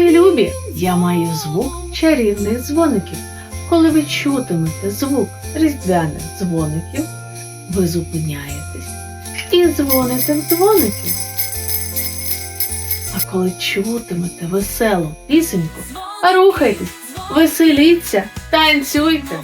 любі, я маю звук чарівних дзвоників. Коли ви чутимете звук різдвяних дзвоників, ви зупиняєтесь і дзвоните в дзвоники. А коли чутимете веселу пісеньку, рухайтесь, веселіться, танцюйте.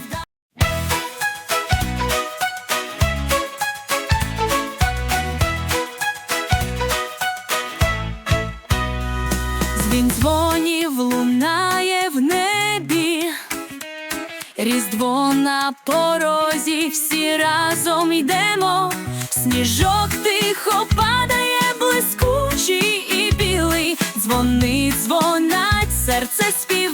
Різдво на порозі, всі разом йдемо, сніжок тихо падає, блискучий і білий, дзвонить, дзвонать, серце співає.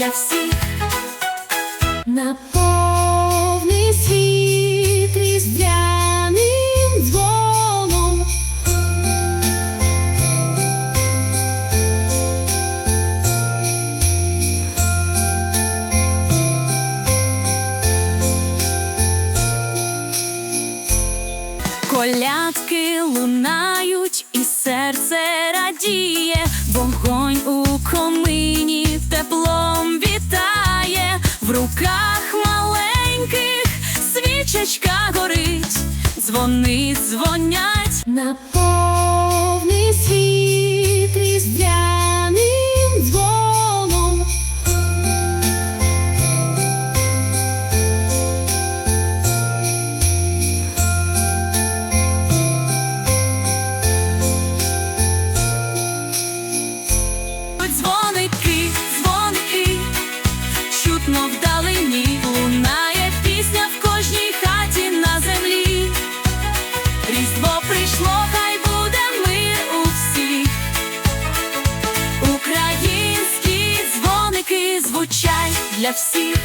Для всіх. Руках маленьких свічечка горить, дзвони дзвонять. На повний звучать для всіх.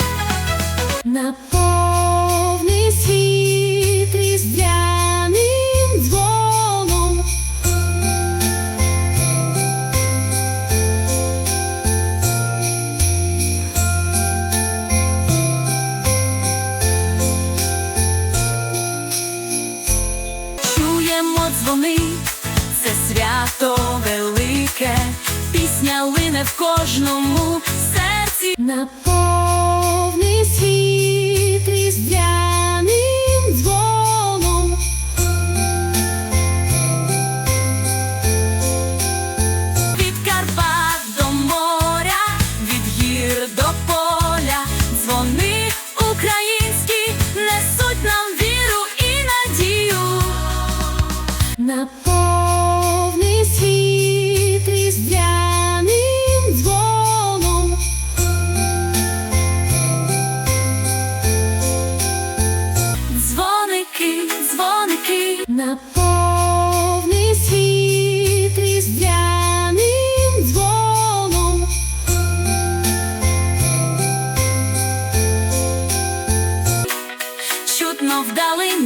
На повний світ різдвяним дзвоном. Чуємо дзвони, це свято велике, пісня лине в кожному. На повний світ різдвяним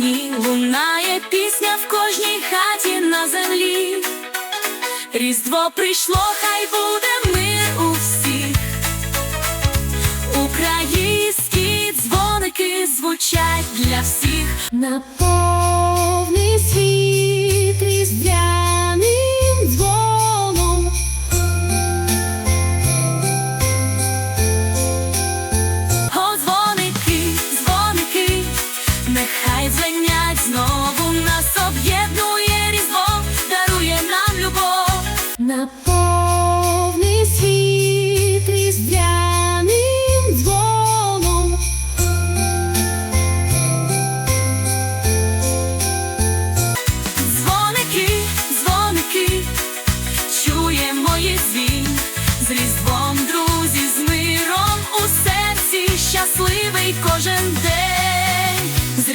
вдалині лунає пісня в кожній хаті на землі. Різдво прийшло, хай буде мир у всіх. Українські дзвоники звучать для всіх на повний На світ різдвяним дзвоном. Дзвоники, дзвоники, чуємо їх дзвін, з різдвом, друзі, з миром у серці, щасливий кожен день. З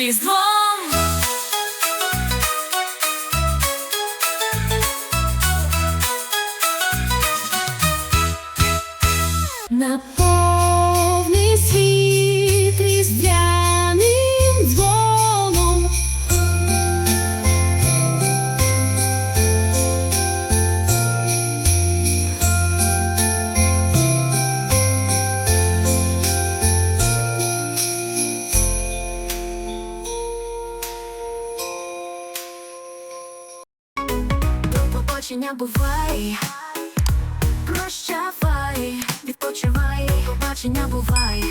різдвяним дзвоном. До побачення бувай, прощавай, відпочивай, побачення бувай.